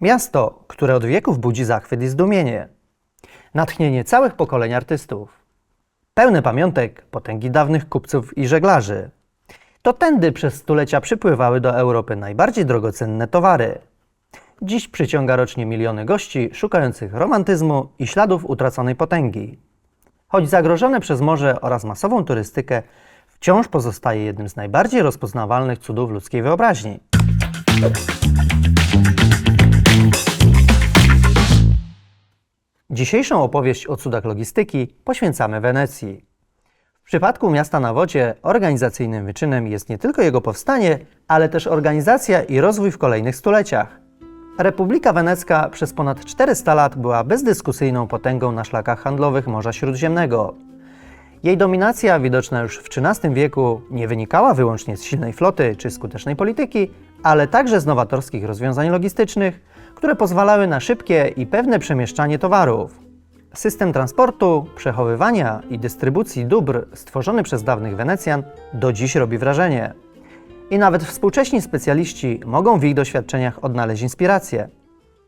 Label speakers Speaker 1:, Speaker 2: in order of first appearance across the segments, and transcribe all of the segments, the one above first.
Speaker 1: Miasto, które od wieków budzi zachwyt i zdumienie. Natchnienie całych pokoleń artystów. Pełne pamiątek potęgi dawnych kupców i żeglarzy. To tędy przez stulecia przypływały do Europy najbardziej drogocenne towary. Dziś przyciąga rocznie miliony gości szukających romantyzmu i śladów utraconej potęgi. Choć zagrożone przez morze oraz masową turystykę, wciąż pozostaje jednym z najbardziej rozpoznawalnych cudów ludzkiej wyobraźni. Dzisiejszą opowieść o cudach logistyki poświęcamy Wenecji. W przypadku miasta na wodzie organizacyjnym wyczynem jest nie tylko jego powstanie, ale też organizacja i rozwój w kolejnych stuleciach. Republika Wenecka przez ponad 400 lat była bezdyskusyjną potęgą na szlakach handlowych Morza Śródziemnego. Jej dominacja, widoczna już w XIII wieku, nie wynikała wyłącznie z silnej floty czy skutecznej polityki, ale także z nowatorskich rozwiązań logistycznych, które pozwalały na szybkie i pewne przemieszczanie towarów. System transportu, przechowywania i dystrybucji dóbr stworzony przez dawnych Wenecjan do dziś robi wrażenie. I nawet współcześni specjaliści mogą w ich doświadczeniach odnaleźć inspirację.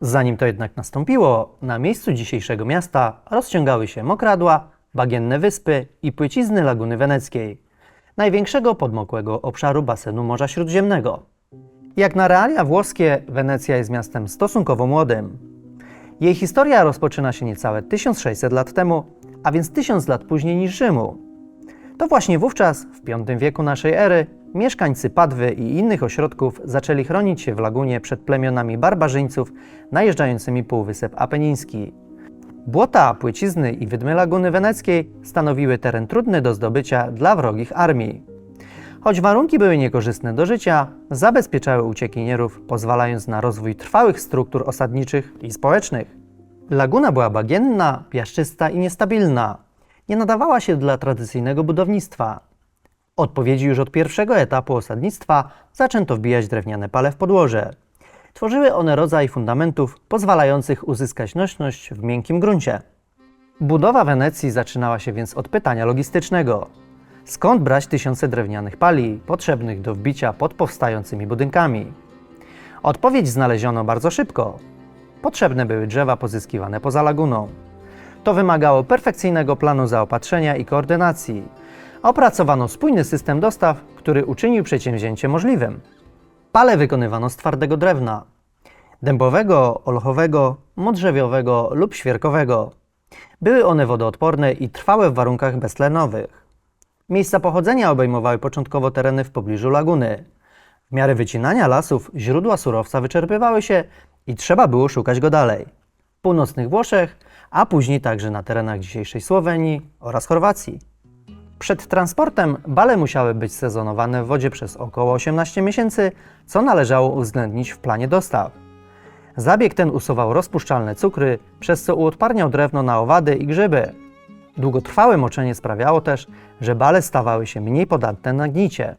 Speaker 1: Zanim to jednak nastąpiło, na miejscu dzisiejszego miasta rozciągały się mokradła, bagienne wyspy i płycizny Laguny Weneckiej, największego podmokłego obszaru basenu Morza Śródziemnego. Jak na realia włoskie, Wenecja jest miastem stosunkowo młodym. Jej historia rozpoczyna się niecałe 1600 lat temu, a więc 1000 lat później niż Rzymu. To właśnie wówczas, w V wieku naszej ery, mieszkańcy Padwy i innych ośrodków zaczęli chronić się w lagunie przed plemionami barbarzyńców najeżdżającymi Półwysep Apeniński. Błota, płycizny i wydmy Laguny Weneckiej stanowiły teren trudny do zdobycia dla wrogich armii. Choć warunki były niekorzystne do życia, zabezpieczały uciekinierów, pozwalając na rozwój trwałych struktur osadniczych i społecznych. Laguna była bagienna, piaszczysta i niestabilna. Nie nadawała się dla tradycyjnego budownictwa. Odpowiedzi już od pierwszego etapu osadnictwa zaczęto wbijać drewniane pale w podłoże. Tworzyły one rodzaj fundamentów pozwalających uzyskać nośność w miękkim gruncie. Budowa Wenecji zaczynała się więc od pytania logistycznego. Skąd brać tysiące drewnianych pali potrzebnych do wbicia pod powstającymi budynkami? Odpowiedź znaleziono bardzo szybko. Potrzebne były drzewa pozyskiwane poza laguną. To wymagało perfekcyjnego planu zaopatrzenia i koordynacji. Opracowano spójny system dostaw, który uczynił przedsięwzięcie możliwym. Pale wykonywano z twardego drewna dębowego, olchowego, modrzewiowego lub świerkowego. Były one wodoodporne i trwałe w warunkach beztlenowych. Miejsca pochodzenia obejmowały początkowo tereny w pobliżu laguny. W miarę wycinania lasów źródła surowca wyczerpywały się i trzeba było szukać go dalej. W północnych Włoszech, a później także na terenach dzisiejszej Słowenii oraz Chorwacji. Przed transportem bale musiały być sezonowane w wodzie przez około 18 miesięcy, co należało uwzględnić w planie dostaw. Zabieg ten usuwał rozpuszczalne cukry, przez co uodparniał drewno na owady i grzyby. Długotrwałe moczenie sprawiało też, że bale stawały się mniej podatne na gnicie.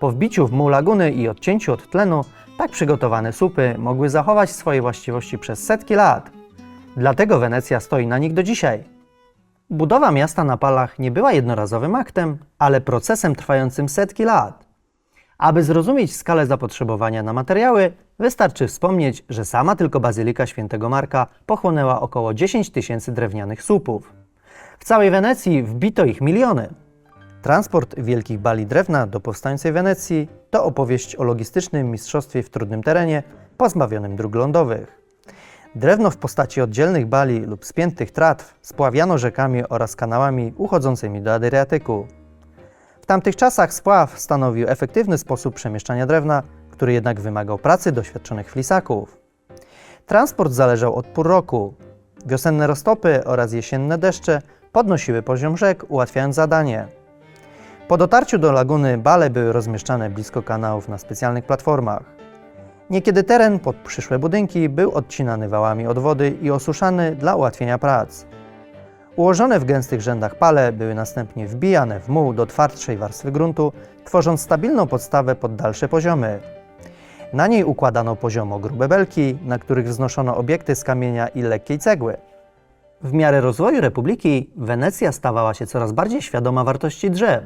Speaker 1: Po wbiciu w muł laguny i odcięciu od tlenu, tak przygotowane supy mogły zachować swoje właściwości przez setki lat. Dlatego Wenecja stoi na nich do dzisiaj. Budowa miasta na palach nie była jednorazowym aktem, ale procesem trwającym setki lat. Aby zrozumieć skalę zapotrzebowania na materiały, wystarczy wspomnieć, że sama tylko Bazylika Świętego Marka pochłonęła około 10 tysięcy drewnianych słupów. Całej Wenecji wbito ich miliony. Transport wielkich bali drewna do powstającej Wenecji to opowieść o logistycznym mistrzostwie w trudnym terenie, pozbawionym dróg lądowych. Drewno w postaci oddzielnych bali lub spiętych tratw spławiano rzekami oraz kanałami uchodzącymi do Adriatyku. W tamtych czasach spław stanowił efektywny sposób przemieszczania drewna, który jednak wymagał pracy doświadczonych flisaków. Transport zależał od pór roku. Wiosenne roztopy oraz jesienne deszcze podnosiły poziom rzek, ułatwiając zadanie. Po dotarciu do laguny bale były rozmieszczane blisko kanałów na specjalnych platformach. Niekiedy teren pod przyszłe budynki był odcinany wałami od wody i osuszany dla ułatwienia prac. Ułożone w gęstych rzędach pale były następnie wbijane w muł do twardszej warstwy gruntu, tworząc stabilną podstawę pod dalsze poziomy. Na niej układano poziomo grube belki, na których wznoszono obiekty z kamienia i lekkiej cegły. W miarę rozwoju republiki Wenecja stawała się coraz bardziej świadoma wartości drzew.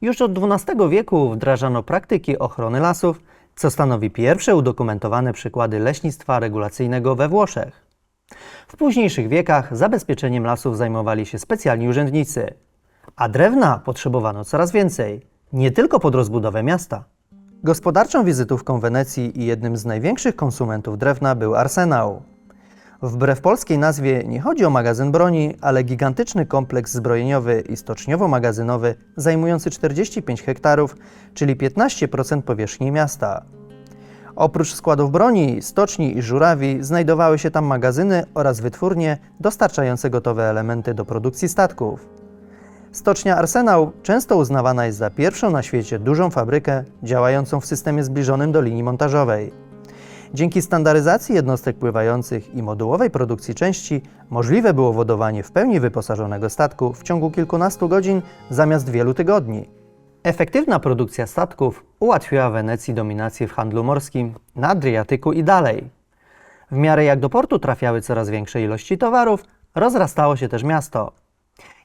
Speaker 1: Już od XII wieku wdrażano praktyki ochrony lasów, co stanowi pierwsze udokumentowane przykłady leśnictwa regulacyjnego we Włoszech. W późniejszych wiekach zabezpieczeniem lasów zajmowali się specjalni urzędnicy, a drewna potrzebowano coraz więcej, nie tylko pod rozbudowę miasta. Gospodarczą wizytówką Wenecji i jednym z największych konsumentów drewna był arsenał. Wbrew polskiej nazwie nie chodzi o magazyn broni, ale gigantyczny kompleks zbrojeniowy i stoczniowo-magazynowy zajmujący 45 hektarów, czyli 15% powierzchni miasta. Oprócz składów broni, stoczni i żurawi znajdowały się tam magazyny oraz wytwórnie dostarczające gotowe elementy do produkcji statków. Stocznia Arsenał często uznawana jest za pierwszą na świecie dużą fabrykę działającą w systemie zbliżonym do linii montażowej. Dzięki standaryzacji jednostek pływających i modułowej produkcji części możliwe było wodowanie w pełni wyposażonego statku w ciągu kilkunastu godzin zamiast wielu tygodni. Efektywna produkcja statków ułatwiła Wenecji dominację w handlu morskim na Adriatyku i dalej. W miarę jak do portu trafiały coraz większe ilości towarów, rozrastało się też miasto.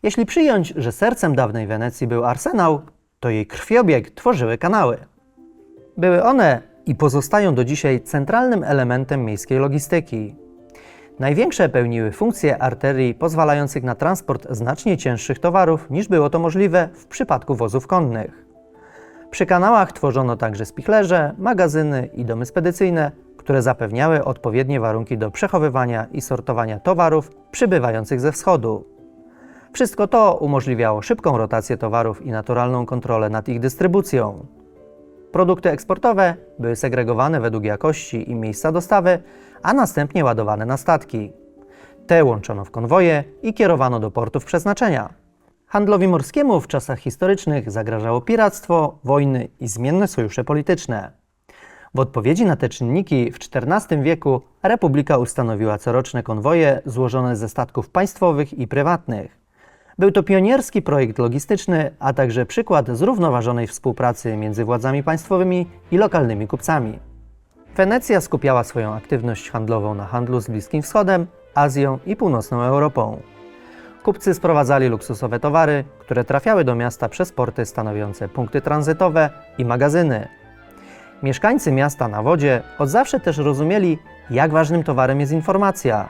Speaker 1: Jeśli przyjąć, że sercem dawnej Wenecji był arsenał, to jej krwiobieg tworzyły kanały. Były one i pozostają do dzisiaj centralnym elementem miejskiej logistyki. Największe pełniły funkcje arterii pozwalających na transport znacznie cięższych towarów niż było to możliwe w przypadku wozów konnych. Przy kanałach tworzono także spichlerze, magazyny i domy spedycyjne, które zapewniały odpowiednie warunki do przechowywania i sortowania towarów przybywających ze wschodu. Wszystko to umożliwiało szybką rotację towarów i naturalną kontrolę nad ich dystrybucją. Produkty eksportowe były segregowane według jakości i miejsca dostawy, a następnie ładowane na statki. Te łączono w konwoje i kierowano do portów przeznaczenia. Handlowi morskiemu w czasach historycznych zagrażało piractwo, wojny i zmienne sojusze polityczne. W odpowiedzi na te czynniki w XIV wieku Republika ustanowiła coroczne konwoje złożone ze statków państwowych i prywatnych. Był to pionierski projekt logistyczny, a także przykład zrównoważonej współpracy między władzami państwowymi i lokalnymi kupcami. Wenecja skupiała swoją aktywność handlową na handlu z Bliskim Wschodem, Azją i Północną Europą. Kupcy sprowadzali luksusowe towary, które trafiały do miasta przez porty stanowiące punkty tranzytowe i magazyny. Mieszkańcy miasta na wodzie od zawsze też rozumieli, jak ważnym towarem jest informacja.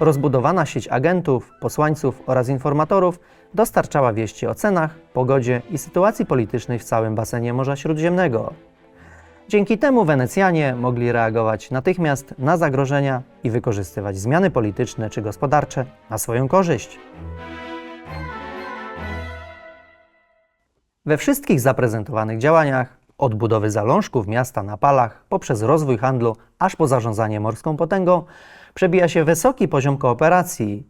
Speaker 1: Rozbudowana sieć agentów, posłańców oraz informatorów dostarczała wieści o cenach, pogodzie i sytuacji politycznej w całym basenie Morza Śródziemnego. Dzięki temu Wenecjanie mogli reagować natychmiast na zagrożenia i wykorzystywać zmiany polityczne czy gospodarcze na swoją korzyść. We wszystkich zaprezentowanych działaniach, od budowy zalążków miasta na palach, poprzez rozwój handlu, aż po zarządzanie morską potęgą, przebija się wysoki poziom kooperacji.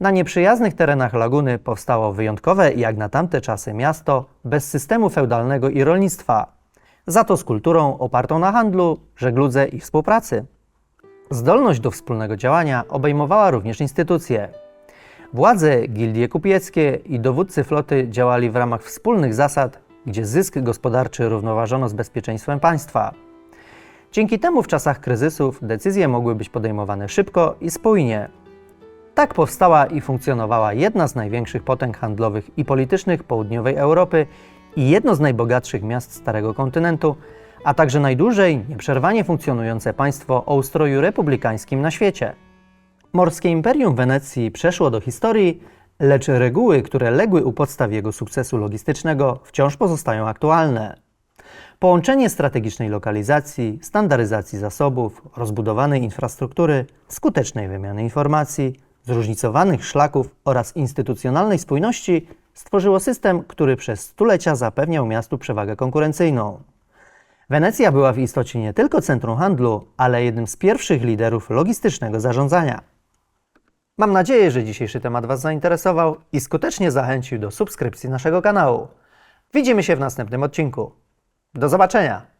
Speaker 1: Na nieprzyjaznych terenach laguny powstało wyjątkowe jak na tamte czasy miasto bez systemu feudalnego i rolnictwa, za to z kulturą opartą na handlu, żegludze i współpracy. Zdolność do wspólnego działania obejmowała również instytucje. Władze, gildie kupieckie i dowódcy floty działali w ramach wspólnych zasad, gdzie zysk gospodarczy równoważono z bezpieczeństwem państwa. Dzięki temu w czasach kryzysów decyzje mogły być podejmowane szybko i spójnie. Tak powstała i funkcjonowała jedna z największych potęg handlowych i politycznych południowej Europy i jedno z najbogatszych miast Starego Kontynentu, a także najdłużej nieprzerwanie funkcjonujące państwo o ustroju republikańskim na świecie. Morskie Imperium Wenecji przeszło do historii, lecz reguły, które legły u podstaw jego sukcesu logistycznego, wciąż pozostają aktualne. Połączenie strategicznej lokalizacji, standaryzacji zasobów, rozbudowanej infrastruktury, skutecznej wymiany informacji, zróżnicowanych szlaków oraz instytucjonalnej spójności stworzyło system, który przez stulecia zapewniał miastu przewagę konkurencyjną. Wenecja była w istocie nie tylko centrum handlu, ale jednym z pierwszych liderów logistycznego zarządzania. Mam nadzieję, że dzisiejszy temat Was zainteresował i skutecznie zachęcił do subskrypcji naszego kanału. Widzimy się w następnym odcinku. Do zobaczenia!